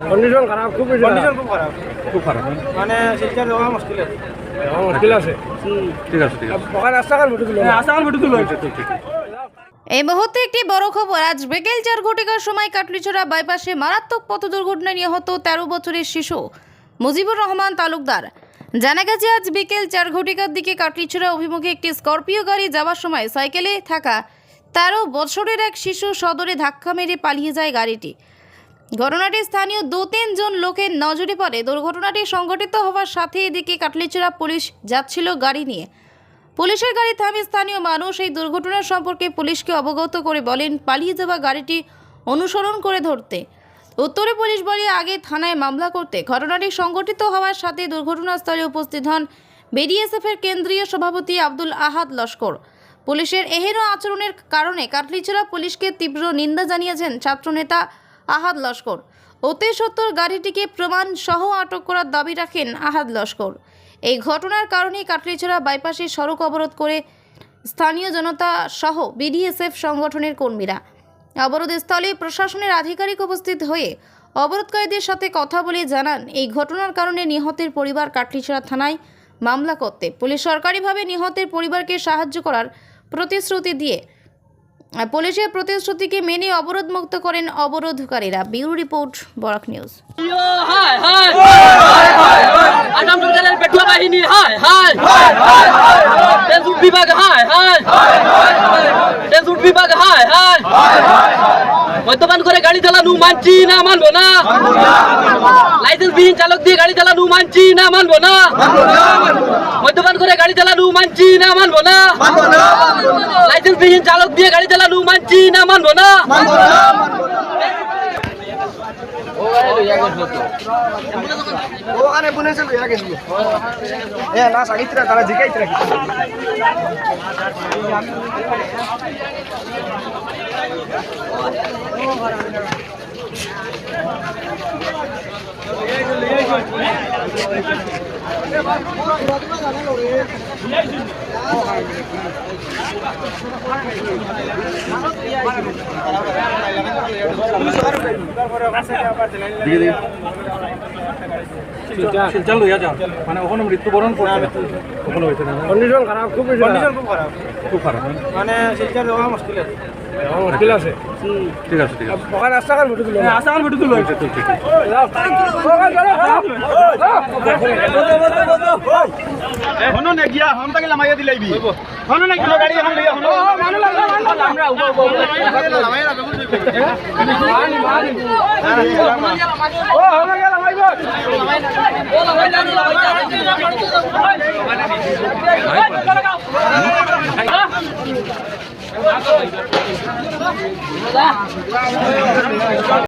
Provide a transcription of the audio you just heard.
Condition খারাপ খুব condition খুব খারাপ। খুব খারাপ। মানে শিক্ষা দেওয়া মুশকিল আছে। মুশকিল আছে? ঠিক আছে ঠিক আছে। রাস্তাঘাট ভেটে দিল তুলো ঠিক ঠিক এই মুহূর্তে একটি বড় খবর আজ বিকেল চার ঘটিকার সময় কাটলিছড়া বাইপাসে মারাত্মক পথ দুর্ঘটনায় নিহত তেরো বছরের শিশু মুজিবুর রহমান তালুকদার। জানা গেছে আজ বিকেল চার ঘটিকার দিকে কাটলিছড়া অভিমুখে একটি স্করপিও গাড়ি যাওয়ার সময় সাইকেলে থাকা তেরো বছরের এক শিশু সদরে ধাক্কা মেরে পালিয়ে যায় গাড়িটি। ঘটনাটি স্থানীয় দু তিনজন লোকের নজরে পড়ে। দুর্ঘটনাটি সংঘটিত হওয়ার সাথে এদিকে কাটলিচড়া পুলিশ যাচ্ছিল গাড়ি নিয়ে। পুলিশের গাড়ি থামে স্থানীয় মানুষ এই দুর্ঘটনার সম্পর্কে পুলিশকে অবগত করে বলেন, পালিয়ে যাওয়া গাড়িটি অনুসরণ করে ধরতে। উত্তরে পুলিশ বলে, আগে থানায় মামলা করতে। ঘটনাটি সংঘটিত হওয়ার সাথে দুর্ঘটনাস্থলে উপস্থিত হন বিডিএসএফের কেন্দ্রীয় সভাপতি আব্দুল আহাদ লস্কর। পুলিশের এহেন আচরণের কারণে কাটলিচড়া পুলিশকে তীব্র নিন্দা জানিয়েছেন ছাত্রনেতা আহাদ লস্কর। অতি সত্তর গাড়িটিকে প্রমাণ সহ আটক করার দাবি রাখেন আহাদ লস্কর। এই ঘটনার কারণে কাটলিছড়া বাইপাসে সড়ক অবরোধ করে স্থানীয় জনতা সহ বিডিএসএফ সংগঠনের কর্মীরা। অবরোধস্থলে প্রশাসনের আধিকারিক উপস্থিত হয়ে অবরোধকারীদের সাথে কথা বলে জানান, এই ঘটনার কারণে নিহতের পরিবার কাটলিছড়া থানায় মামলা করতে। পুলিশ সরকারিভাবে নিহতের পরিবারকে সাহায্য করার প্রতিশ্রুতি দিয়ে পুলিশের প্রতিশ্রুতিকে মেনে অবরোধ মুক্ত করেন অবরোধকারীরা। Bureau report Barak news. হায় হায়! হায় হায়! হায় হায় হায় হায় মদ্যপান করে গাড়ি চালানো মানছি না মানবো না। লাইসেন্স বিহীন চালক দিয়ে গাড়ি চালানো মানছি না মানবো না। মদ্যপান করে গাড়ি চালানো মানছি না মানবো না? লাইসেন্স বিহীন চালক দিয়ে গাড়ি চালানো মানছি না মানবো না? ওখানে বুনেছে লইয়া গেছিল এ না সাগিত্রা তারা জিগাইত্রা দিকে দিকে শিলচর লইয়া যাও। মানে ওখানে মৃত্যুবরণ করছে। ওখানে হয়েছে না? কন্ডিশন খারাপ খুব কন্ডিশন খুব খারাপ। খুব খারাপ। মানে শিক্ষা দেওয়া মুশকিল আছে। খারাপ। আছে? ঠিক আছে ঠিক আছে। ওখানে রাস্তাঘাট ভেটে দিল আসাম ভিডিও তুলো। ঠিক ঠিক ঠিক হনো না গিয়া হন তাকে লামাইয়া দিলাইবি হনো না গিয়া গাড়ি হন লইয়া হনো মানু লাগা আমরা উবা উবা লামাইয়া লাগা মানি মানি ও হনো গিয়া লামাইবো